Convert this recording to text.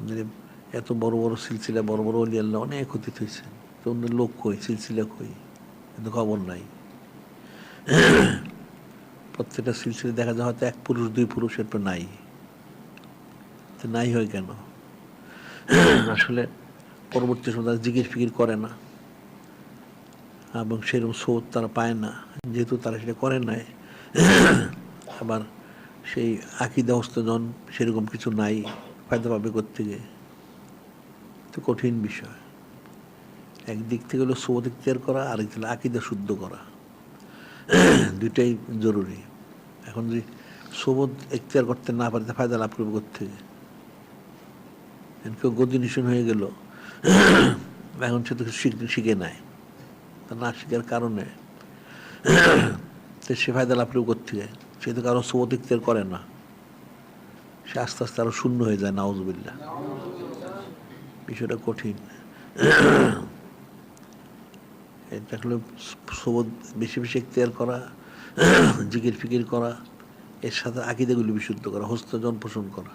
মানে এত বড় বড় সিলসিলা, বড় বড় অলি আল্লাহ অনেক অতীত হয়েছে। তো অন্য লোক কই? সিলসিলা কই? কিন্তু খবর নাই। প্রত্যেকটা সিলসিলা দেখা যায় হয়তো এক পুরুষ, দুই পুরুষ, এরপর নাই। তো নাই হয় কেন? আসলে পরবর্তী সময় তারা জিকির ফিকির করে না। এবং সেরকম স্রোত তারা পায় না। যেহেতু তারা সেটা করে নাই, আবার সেই আকিদা হস্তজন সেরকম কিছু নাই। ফায়দা পাবে থেকে তো কঠিন বিষয়। একদিক থেকে হলো স্রোত ইখতিয়ার করা, আরেক থেকে আকিদা শুদ্ধ করা। দুইটাই জরুরি। এখন যদি সোবত এখতিয়ার করতে না পারে ফায়দা লাভ করবে থেকে কেউ গদি নিশন হয়ে গেল। এখন সে তো শিখ- নেয় না শিখার কারণে সে ফায়দা লাভ করবে থেকে সে তো কারও সোবত ইখতিয়ার করে না। সে আস্তে আস্তে আরও শূন্য হয়ে যায় নাউজবিল্লা বিষয়টা কঠিন। এটা হলো সবদ বেশি বেশি এখতিয়ার করা, জিকির ফিকির করা, এর সাথে আকিদাগুলি বিশুদ্ধ করা হস্তজন পোষণ করা।